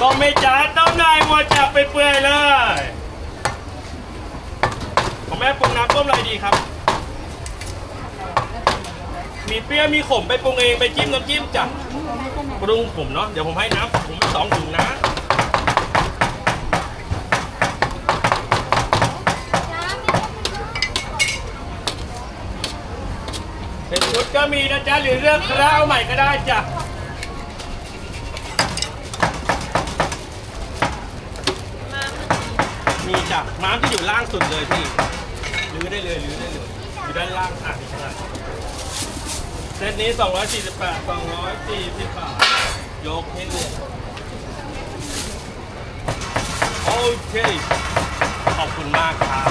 ต้มไม่จ้าต้มนายวัวจับไปเปื่อยเลยของแม่ปรุงน้ำต้มอะไรดีครับ มีเปรี้ยวมีขมไปปรุงเองไปจิ้มน้ำจิ้มจ้ะปรุงผมเนาะเดี๋ยวผมให้น้ำผมสองถุงนะเป็นชุดก็มีนะจ๊ะหรือเลือกคราวใหม่ก็ได้จ้ะ จ้ะม้ามที่อยู่ล่างสุดเลยพี่รื้อได้เลยรื้อได้เลยอยู่ด้านล่างอะนี่ขนาดเซตนี้ 248 240บาทยกให้เลยโอเค ขอบคุณมากครับ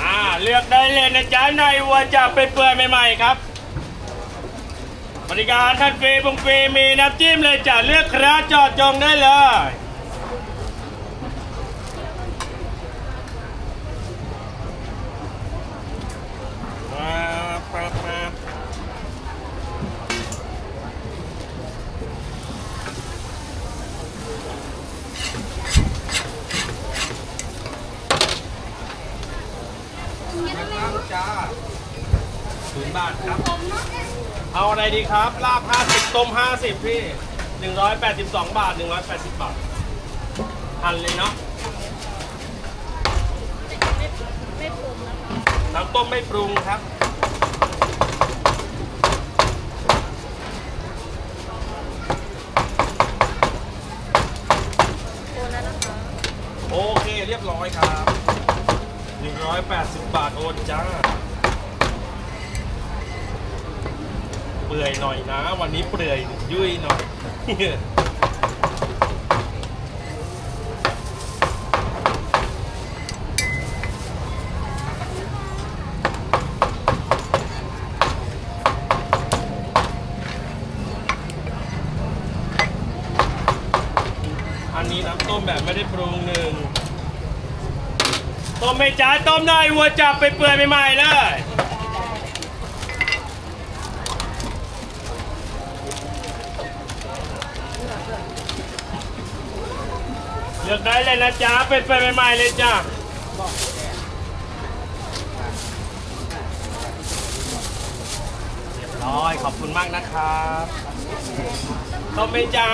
อ่าเลือกได้เลยนะจ๊ะในวัวจับไปเปื่อยใหม่ๆครับ บริการท่านฟรีบุงฟรีมีน้ำจิ้มเลยจ้ะเลือกคราจอดจงได้เลย จ้าศูนย์บาทครับ เอาอะไรดีครับ ลาบ 50 ต้ม 50 พี่ 182 บาท 180 บาทหั่นเลยเนาะน้ำต้มไม่ปรุงครับโอเคเรียบร้อยครับ 180 บาทโอนจ้า เปื่อยหน่อยนะ วันนี้เปื่อยยุ่ยหน่อยอันนี้น้ำต้มแบบไม่ได้ปรุงหนึ่ง ต้มไม่จ้าต้มได้วัวจับไปเปื่อยใหม่ๆเลยเลือกได้เลยนะจ๊ะเป็นไปใหม่ๆเลยจ้ะเรียบร้อยขอบคุณมากนะครับต้มไหมจ๊ะ